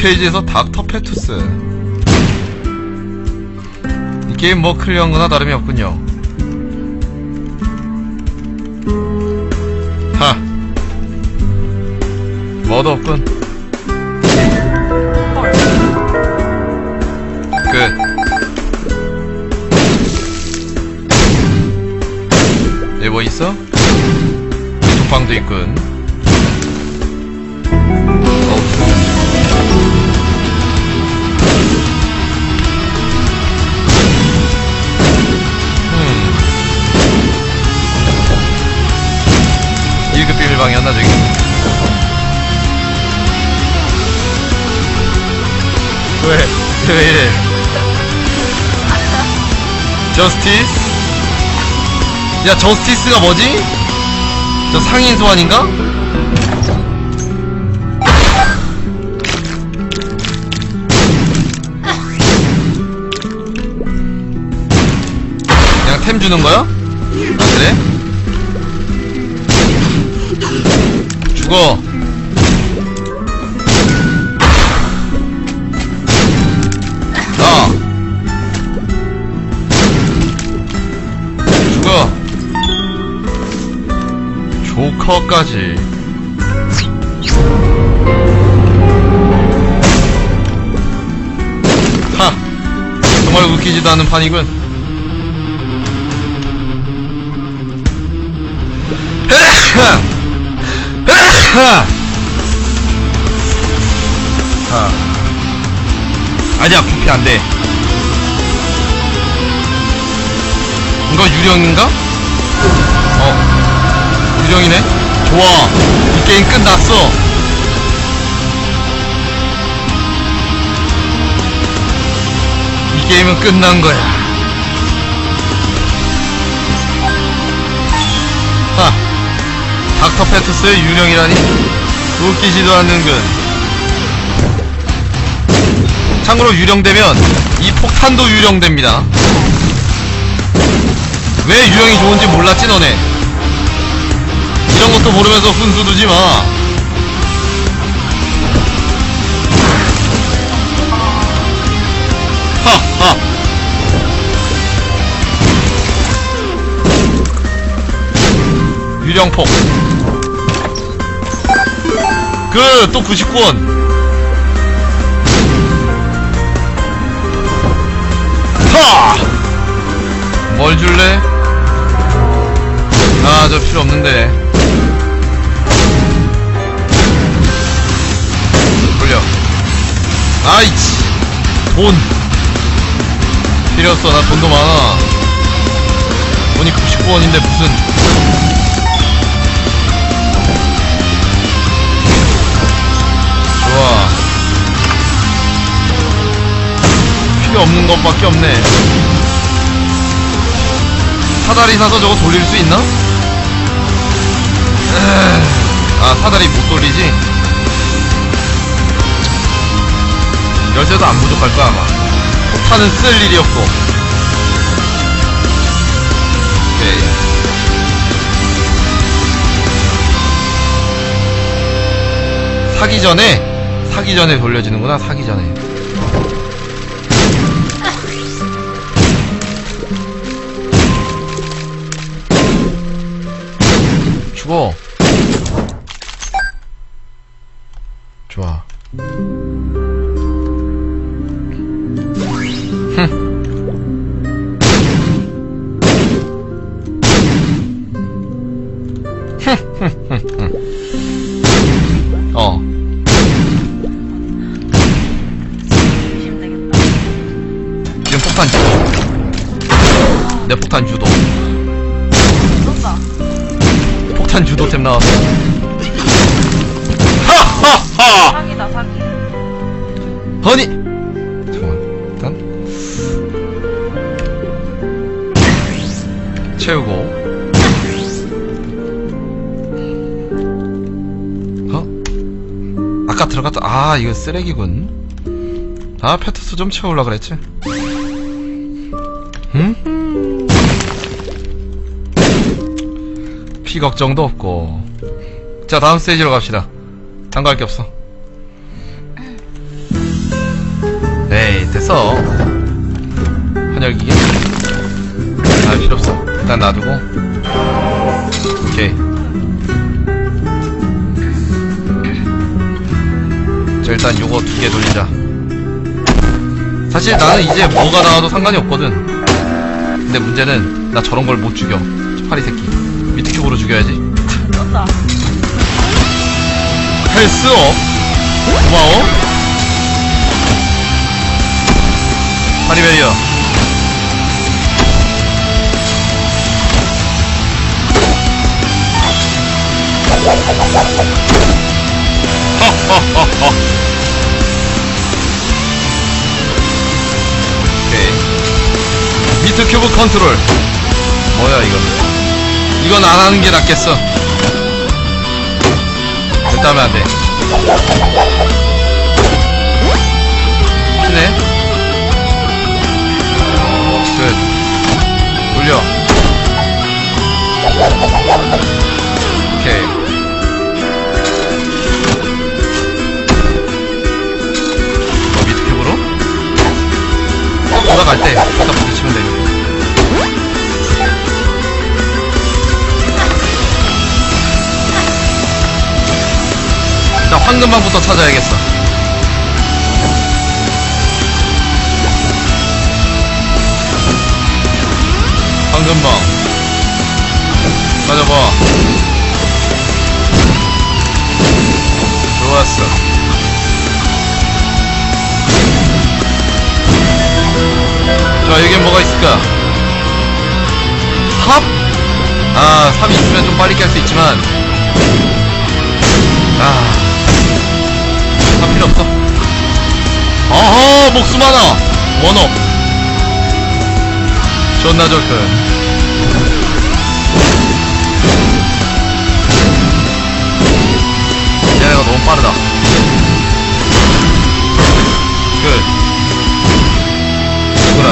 스테이지에서 닥터 페투스. 이 게임 뭐 클리어한 거나 다름이 없군요. 하. 뭐도 없군. 헐. 끝. 여기 뭐 있어? 이쪽 방도 있군. 왜? 왜 이래? 저스티스? 야, 저스티스가 뭐지? 저 상인 소환인가? 그냥 템 주는 거야? 아, 그래? 죽어. 조커까지. 하! 정말 웃기지도 않은 판이군. 하. 아니야, 부피 안 돼. 이거 유령인가? 어, 유령이네? 좋아. 이 게임 끝났어. 이 게임은 끝난 거야. 하, 닥터 페투스의 유령이라니? 웃기지도 않는군. 참고로 유령되면 이 폭탄도 유령됩니다. 왜 유령이 좋은지 몰랐지 너네 이런 것도 모르면서 훈수 두지 마 유령폭 그 또 99원 하! 뭘 줄래? 아, 저 필요 없는데. 아이치. 돈. 필요 없어. 나 돈도 많아. 돈이 99원인데 무슨. 좋아. 필요 없는 것밖에 없네. 사다리 사서 저거 돌릴 수 있나? 아 사다리 못 돌리지? 열쇠도 안 부족할 거야 아마. 폭탄은 쓸 일이 없고. 오케이. 사기 전에 사기 전에 돌려지는구나 사기 전에. 죽어. 폭탄 주도템 나왔어. 하하하! 사기다, 사기. 허니! 잠깐만, 일단. 채우고. 어? 아까 들어갔다, 아, 이거 쓰레기군. 아, 페트스 좀 채우려 그랬지. 피 걱정도 없고. 자, 다음 스테이지로 갑시다. 딴거할게 없어. 됐어. 환열기계? 아, 필요 없어. 일단 놔두고. 오케이. 자, 일단 요거 두 개 돌리자. 사실 나는 이제 뭐가 나와도 상관이 없거든. 근데 문제는 나 저런 걸 못 죽여. 저 파리 새끼. 미트 큐브로 죽여야지. 떴다. 헬스업. 고마워. 파리베리어. 허허허허 오케이. 미트 큐브 컨트롤. 뭐야 이건 이건 안 하는 게 낫겠어 하면 안 돼. 피네. 끝. 돌려. 오케이. 어, 미드 큐브로? 돌아갈 때, 황금방부터 찾아야겠어. 황금방. 찾아봐. 좋았어. 자, 여기엔 뭐가 있을까? 삽? 아, 삽이 있으면 좀 빨리 깰 수 있지만, 어허, 목숨 하나! 원업. 존나 좋군. 얘네가 너무 빠르다. 끝. 누구라.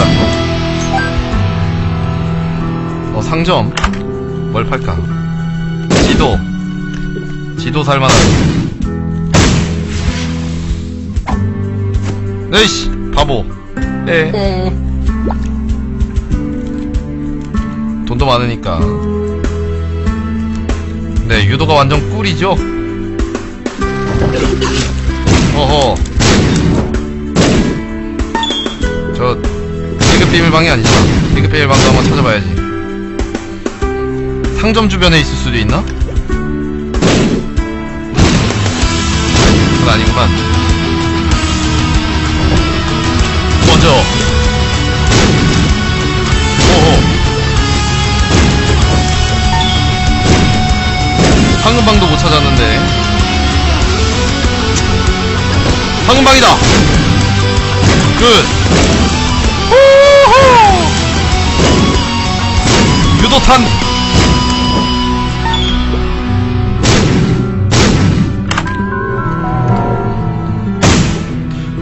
어, 상점. 뭘 팔까? 지도. 지도 살만한. 에이씨, 바보. 에. 돈도 많으니까. 네, 유도가 완전 꿀이죠? 어허. 저, 비급 비밀방이 아니잖아. 비급 비밀방도 한번 찾아봐야지. 상점 주변에 있을 수도 있나? 그건 아니구만. 먼저. 오호. 황금방도 못 찾았는데. 황금방이다! 끝! 유도탄!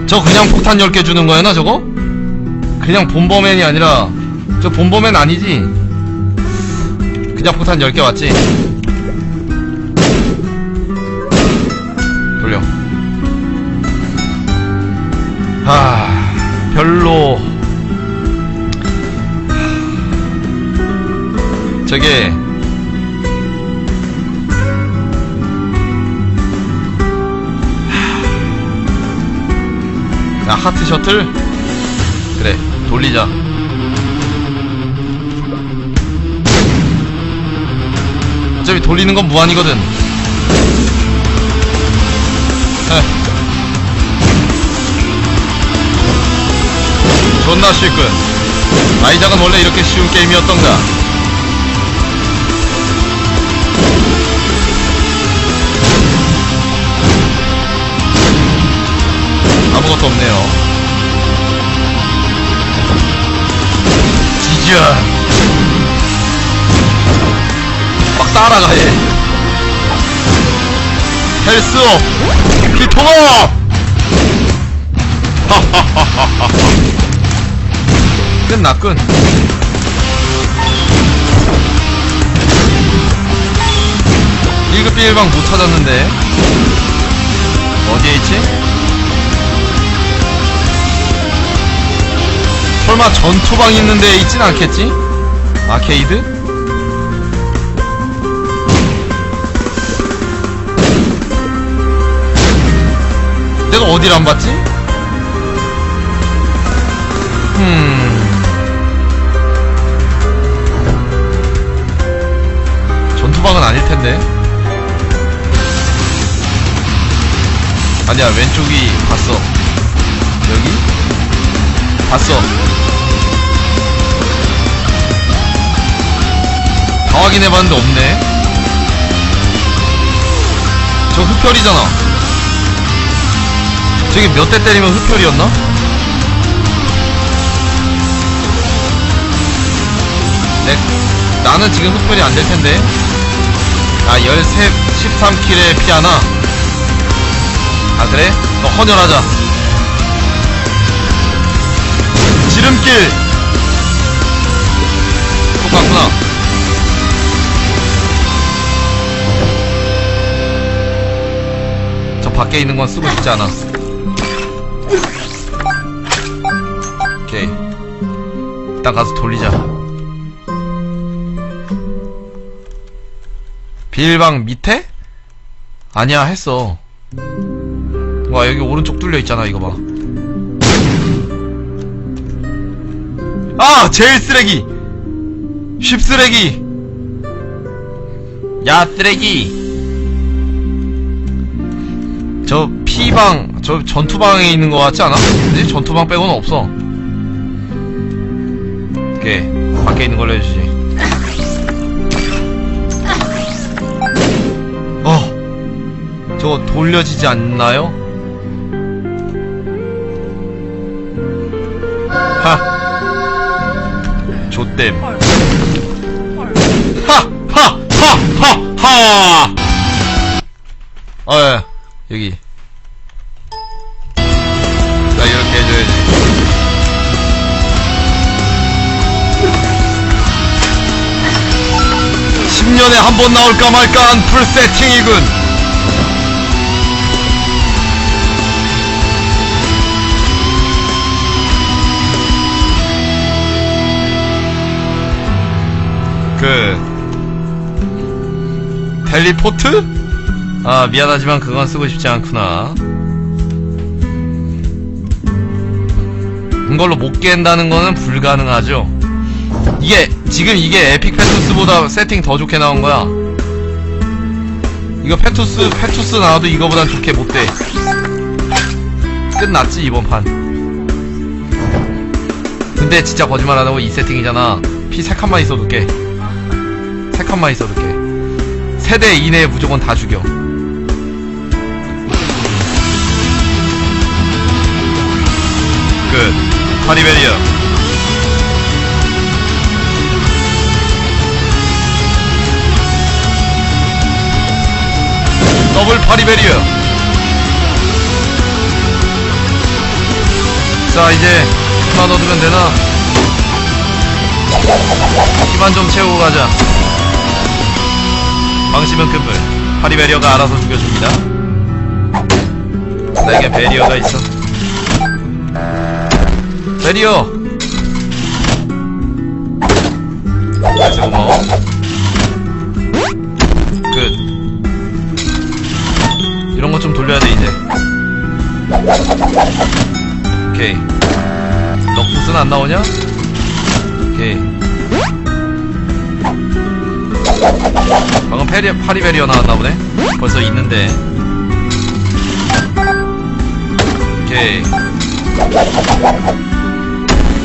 저 그냥 폭탄 10개 주는 거였나 저거? 그냥 본버맨이 아니라 저 본버맨 아니지? 그냥 폭탄 10개 왔지? 돌려 아 별로 저게 야 하트 셔틀 그래 돌리자. 어차피 돌리는 건 무한이거든. 에. 존나 쉽군 아이작은 원래 이렇게 쉬운 게임이었던가. 아무것도 없네요 야. 막 따라가 얘 헬스업 기통업 끝나 끝. 1급 비일방 못 찾았는데. 어디에 있지? 설마 전투방 있는 데에 있진 않겠지? 아케이드? 내가 어디를 안 봤지? 음. 전투방은 아닐 텐데. 아니야, 왼쪽이 봤어. 여기? 봤어. 다 확인해봤는데 없네. 저 흡혈이잖아. 저기 몇 대 때리면 흡혈이었나? 내, 나는 지금 흡혈이 안 될 텐데. 아, 13, 13킬에 피 하나? 아, 그래? 너 헌혈하자. 지름길! 똑같구나. 밖에 있는 건 쓰고 싶지 않아. 오케이. 일단 가서 돌리자. 비일방 밑에? 아니야, 했어. 와, 여기 오른쪽 뚫려 있잖아, 이거 봐. 아! 제일 쓰레기! 쉽 쓰레기! 야, 쓰레기! 저 P방, 저 전투방에 있는 것 같지 않아? 그지? 전투방 빼고는 없어. 오케이. 밖에 있는 걸로 해주지. 어. 저거 돌려지지 않나요? 하. 좆댐. 헐. 헐. 하! 하! 하! 하! 하! 어, 예. 여기. 나 이렇게 해줘야지. 십년에 한 번 나올까 말까 한 풀 세팅이군. 그 텔리포트? 아 미안하지만 그건 쓰고 싶지 않구나. 이걸로 못 깬다는 거는 불가능하죠. 이게 지금 이게 에픽 페투스보다 세팅 더 좋게 나온 거야. 이거 페투스 페투스 나와도 이거보단 좋게 못돼. 끝났지 이번 판. 근데 진짜 거짓말 안 하고 이 세팅이잖아. 피 3칸만 있어도 깨. 3칸만 있어도 깨. 세대 이내에 무조건 다 죽여 끝 파리베리어. 더블 파리베리어. 자 이제 그만 얻으면 되나? 기만 좀 채우고 가자. 방심은 끝물. 파리베리어가 알아서 죽여줍니다. 내게 베리어가 있어 베리어. 그래서 고마워 끝 이런 거 좀 돌려야 돼 이제. 오케이. 럭부스는 안 나오냐? 오케이. 방금 페리, 파리베리어 나왔나 보네? 벌써 있는데. 오케이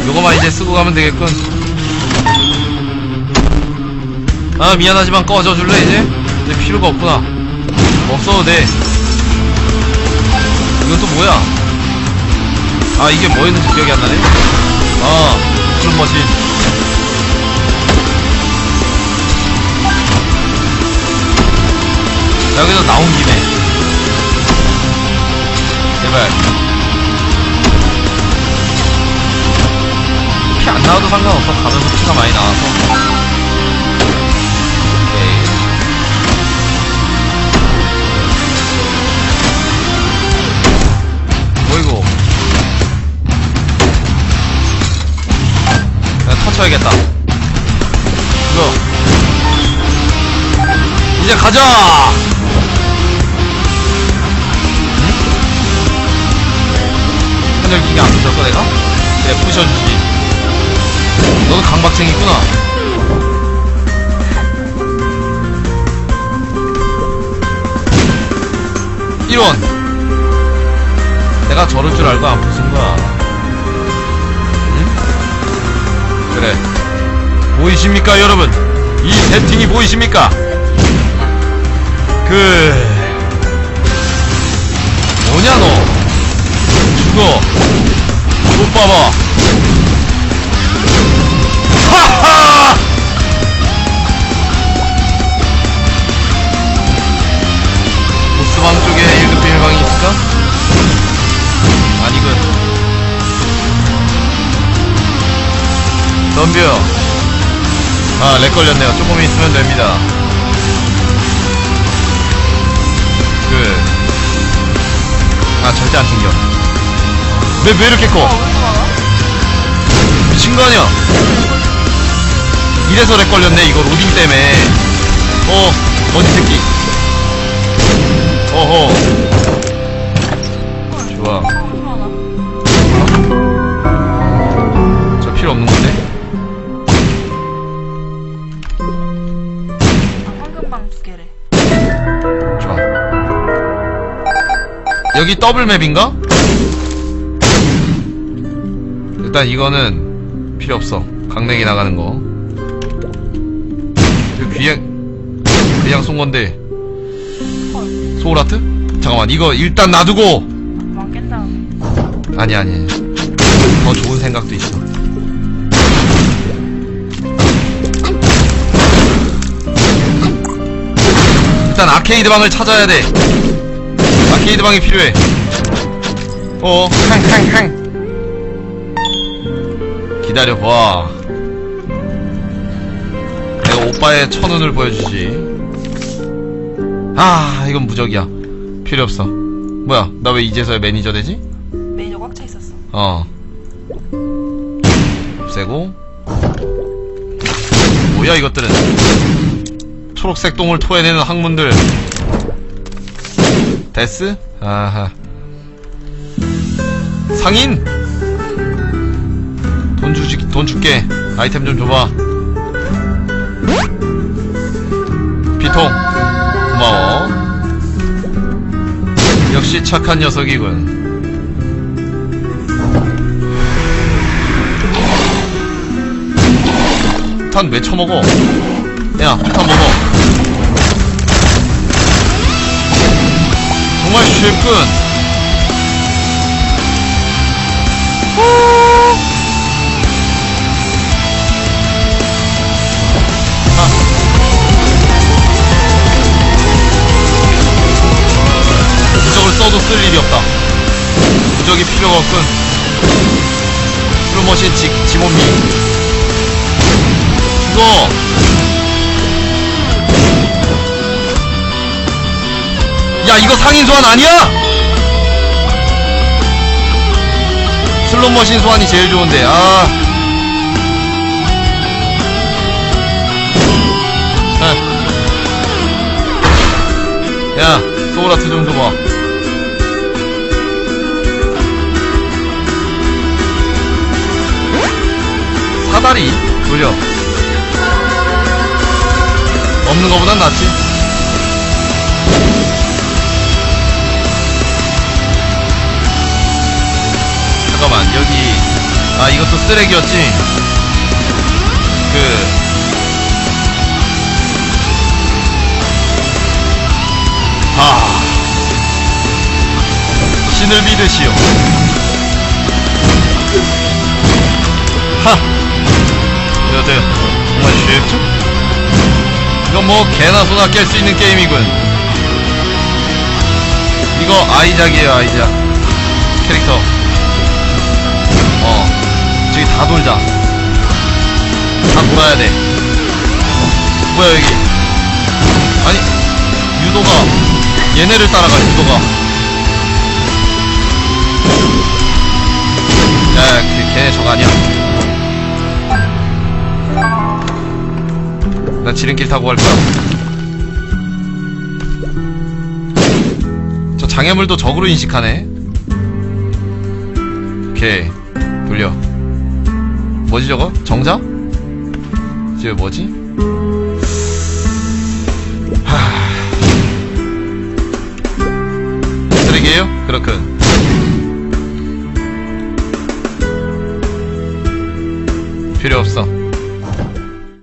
요거만 이제 쓰고 가면 되겠군. 아 미안하지만 꺼져줄래 이제? 이제 필요가 없구나. 없어도 돼. 이건 또 뭐야? 아 이게 뭐였는지 기억이 안 나네. 아 무슨 머신. 여기서 나온 김에. 제발 나와도 상관없어 가면서 피가 많이 나와서 오케이 뭐 이거 켜야겠다. 이거. 이제 가자! 응? 기계 안 부셨어, 내가? 그래, 부셔주지. 너도 강박쟁이구나. 일원 내가 저럴 줄 알고 안 부순 거야. 응? 그래. 보이십니까, 여러분? 이 세팅이 보이십니까? 그, 뭐냐, 너? 죽어. 못 봐봐. 하하! 보스방 쪽에 1급 비밀방이 있을까? 아니군. 덤벼. 아, 렉 걸렸네요. 조금 있으면 됩니다. 그. 아, 절대 안 튕겨. 왜, 왜 이렇게 아, 커? 미친 거 아니야? 이래서 렉 걸렸네, 이거 로딩 때문에. 어, 어디 새끼. 어허. 헐. 좋아. 저 필요 없는 건데? 아, 황금방 두 개래. 좋아. 여기 더블 맵인가? 일단 이거는 필요 없어. 강냉이 나가는 거. 그냥, 그냥 쏜 건데. 헐. 소울 아트? 잠깐만, 이거 일단 놔두고! 망깬 다음에. 아니, 아니. 더 좋은 생각도 있어. 일단 아케이드 방을 찾아야 돼. 아케이드 방이 필요해. 어, 캉캉캉. 기다려봐. 오빠의 천운을 보여주지. 아, 이건 무적이야. 필요 없어. 뭐야, 나 왜 이제서야 매니저 되지? 매니저 꽉 차 있었어. 어. 없애고. 뭐야, 이것들은. 초록색 똥을 토해내는 학문들. 데스? 아하. 상인? 돈 주지, 돈 줄게. 아이템 좀 줘봐. 통. 고마워. 역시 착한 녀석이군. 탄왜 처먹어? 야, 탄 먹어. 정말 쉽군. 무 써도 쓸 일이 없다. 무적이 필요가 없군. 슬로머신 지, 지몬미. 죽어! 야, 이거 상인 소환 아니야? 슬롯머신 소환이 제일 좋은데, 아. 아. 야, 소울아트 좀 줘봐. 사다리? 돌려. 없는 거보단 낫지. 잠깐만, 여기. 아, 이것도 쓰레기였지? 그. 아. 신을 믿으시오. 하! 여들, 정말 쉽죠? 이건 뭐 개나 소나 깰 수 있는 게임이군. 이거 아이작이에요, 아이작. 캐릭터. 어. 저기 다 돌자. 다 돌아야 돼. 뭐야, 여기. 아니, 유도가, 얘네를 따라가, 유도가. 야, 야, 걔, 걔네 저거 아니야? 지름길 타고 갈까? 저 장애물도 적으로 인식하네. 오케이. 돌려. 뭐지 저거? 정자? 이제 뭐지? 하... 쓰레기예요? 그렇군. 필요 없어.